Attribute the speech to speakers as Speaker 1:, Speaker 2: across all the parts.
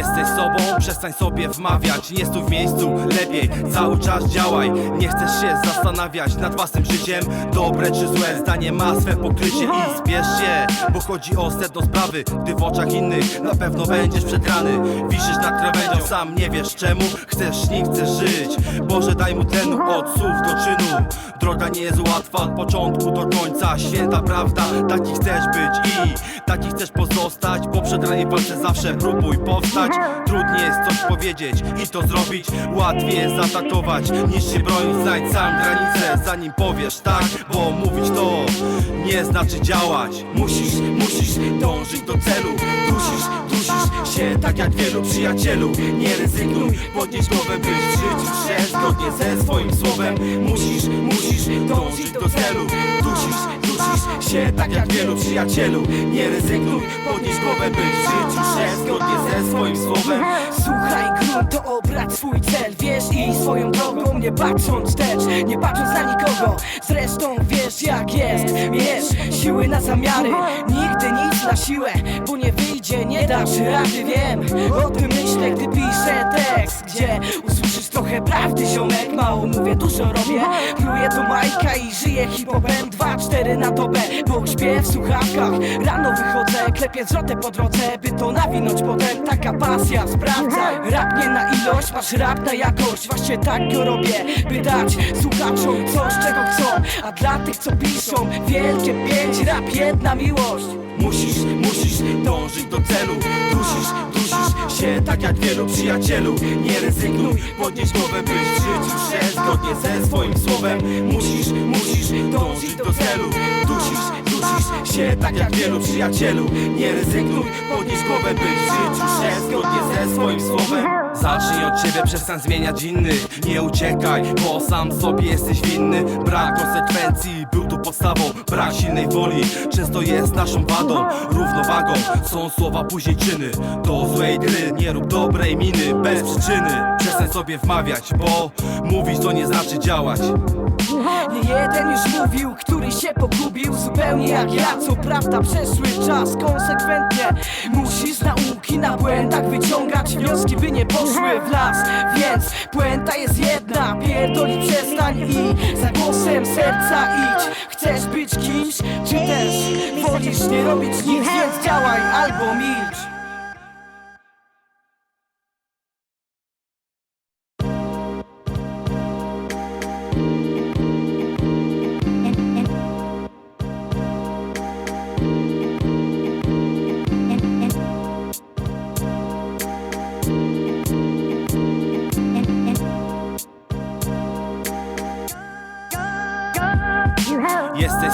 Speaker 1: Jesteś sobą, przestań sobie wmawiać. Nie stój w miejscu, lepiej cały czas działaj. Nie chcesz się zastanawiać nad własnym życiem. Dobre czy złe, zdanie ma swe pokrycie. I spiesz się, bo chodzi o sedno sprawy. Gdy w oczach innych na pewno będziesz przegrany. Wisisz nad krawędzią, sam nie wiesz czemu. Chcesz nim, chcesz żyć. Boże daj mu tlenu od słów do czynu. Droga nie jest łatwa od początku do końca. Święta prawda, taki chcesz być. I pozostać Po przegranej walce zawsze próbuj powstać. Trudniej jest coś powiedzieć i to zrobić. Łatwiej jest zaatakować niż się bronić Znajdź sam granicę zanim powiesz tak. Bo mówić to nie znaczy działać. Musisz, musisz dążyć do celu. Dusisz, dusisz się tak jak wielu przyjacielu. Nie ryzykuj, podnieś głowę byś w życiu Zgodnie ze swoim słowem. Musisz, musisz dążyć do celu się tak jak wielu przyjacielu. Nie ryzykuj, podnieś głowę byś w życiu szedł Zgodnie ze swoim słowem.
Speaker 2: Słuchaj grunt to obrać swój cel. Wiesz i swoją drogą nie patrząc wstecz Nie patrząc na nikogo. Zresztą wiesz jak jest. Wiesz, siły na zamiary. Nigdy nic na siłę Bo nie wyjdzie, nie dasz rady. Wiem, o tym myślę gdy piszę tekst Gdzie usłyszysz trochę prawdy ziomek Mało mówię, dużo robię. Pluję do Majka i żyję Dwa, cztery na dobę, bo śpię w słuchawkach Rano wychodzę, klepię zwrotę po drodze By to nawinąć potem, taka pasja, sprawdzaj. Rap nie na ilość, masz rap na jakość. Właśnie tak go robię, by dać słuchaczom coś czego chcą. A dla tych co piszą, wielkie pięć, rap jedna miłość.
Speaker 1: Musisz, musisz dążyć do celu. Dusisz, dusisz się tak jak wielu przyjacielu. Nie ryzykuj, podnieś głowę byś w życiu Zgodnie ze swoim słowem Musisz, musisz dążyć do celu się tak jak wielu przyjacielu. Nie ryzykuj, podnieś głowę byś w życiu szedł Zgodnie ze swoim słowem. Zacznij od siebie, przestań zmieniać innych. Nie uciekaj, bo sam sobie jesteś winny. Brak konsekwencji był tu podstawą Brak silnej woli. Często jest naszą wadą Równowagą. Są słowa, później czyny. Do złej gry nie rób dobrej miny. Bez przyczyny. Przestań sobie wmawiać Bo mówić to nie znaczy działać
Speaker 2: Nie jeden już mówił, który się pogubił Zupełnie jak ja, co prawda przeszły czas Konsekwentnie. Musisz z nauki na błędach wyciągać wnioski, by nie poszły w las. Więc puenta jest jedna, pierdoli przestań i za głosem serca idź. Chcesz być kimś, czy też wolisz nie robić nic, więc działaj albo milcz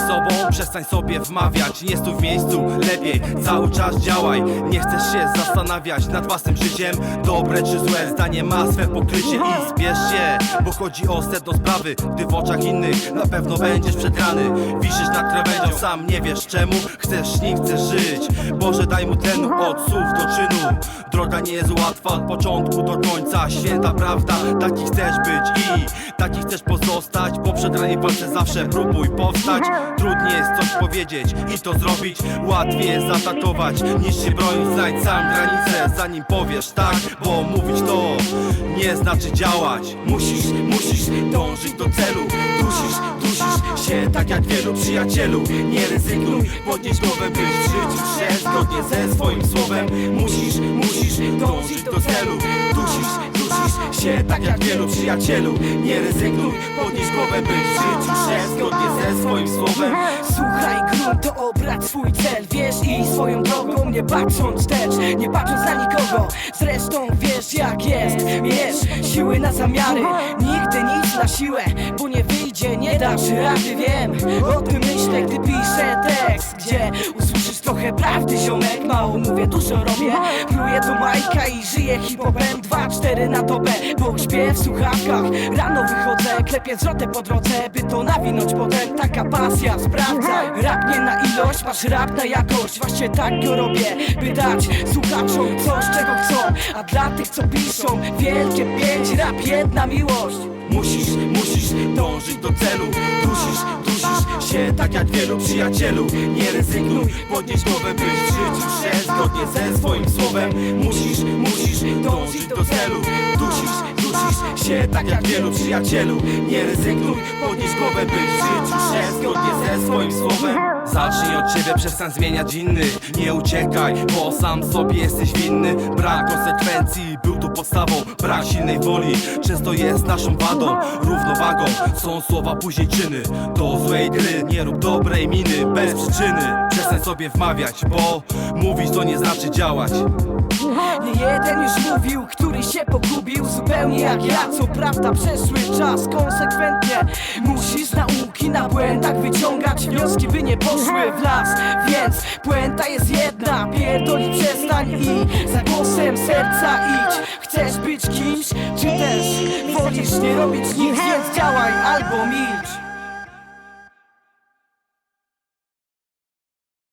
Speaker 1: sobą, przestań sobie wmawiać Nie stój w miejscu, lepiej cały czas działaj. Nie chcesz się zastanawiać nad własnym życiem. Dobre czy złe, zdanie ma swe pokrycie I spiesz się, bo chodzi o sedno sprawy. Gdy w oczach innych na pewno będziesz przegrany. Wisisz nad krawędzią, sam nie wiesz czemu. Chcesz nim, chcesz żyć Boże daj mu tlenu od słów do czynu. Droga nie jest łatwa od początku do końca. Święta prawda, taki chcesz być i taki chcesz pozostać Po przegranej walce zawsze próbuj powstać. Trudniej jest coś powiedzieć i to zrobić. Łatwiej jest zaatakować niż się bronić. Znajdź sam granicę zanim powiesz tak Bo mówić to nie znaczy działać. Musisz, musisz dążyć do celu. Dusisz, dusisz się tak jak wielu przyjacielu. Nie ryzykuj, podnieś głowę życiu szedł Zgodnie ze swoim słowem. Musisz się tak jak wielu przyjacielu. Nie ryzykuj, podnieś głowę byś w życiu szedł Zgodnie ze swoim słowem.
Speaker 2: Słuchaj grunt to obrać swój cel. Wiesz i swoją drogą nie patrząc wstecz Nie patrząc na nikogo. Zresztą wiesz jak jest. Wiesz, siły na zamiary. Nigdy nic na siłę Bo nie wyjdzie, nie dasz rady. Wiem, o tym myślę gdy piszę tekst Gdzie usłyszysz trochę prawdy ziomek Mało mówię, dużo robię. Pluję do Majka i żyję hip-hopem Dwa, cztery na dobę, bo śpię w słuchawkach. Rano wychodzę, klepię zwrotę po drodze By to nawinąć potem, taka pasja, sprawdzaj. Rap nie na ilość, masz rap na jakość. Właśnie tak go robię, by dać słuchaczom coś czego chcą. A dla tych co piszą, wielkie pięć, rap jedna miłość.
Speaker 1: Musisz, musisz dążyć do celu. Dusisz się tak jak wielu przyjacielu. Nie rezygnuj, podnieś głowę, byś w życiu szedł Zgodnie ze swoim słowem Musisz, musisz dążyć do celu. Dusisz, dusisz się tak jak wielu przyjacielu. Nie rezygnuj, podnieś głowę, byś w życiu szedł Zgodnie ze swoim słowem. Zacznij od siebie, przestań zmieniać innych Nie uciekaj, bo sam sobie jesteś winny. Brak konsekwencji był tu podstawą. Brak silnej woli często jest naszą wadą. Równowagą są słowa, później czyny. Do złej gry nie rób dobrej miny. Bez przyczyny. Przestań sobie wmawiać Bo mówić to nie znaczy działać
Speaker 2: Nie jeden już mówił, który się pogubił Zupełnie jak ja, co prawda przeszły czas Konsekwentnie musisz z nauki na błędach wyciągać. Wnioski By nie poszły w las Więc puenta jest jedna. Pierdolić przestań i za głosem serca idź. Chcesz być kimś, czy też wolisz nie robić nic Więc działaj albo milcz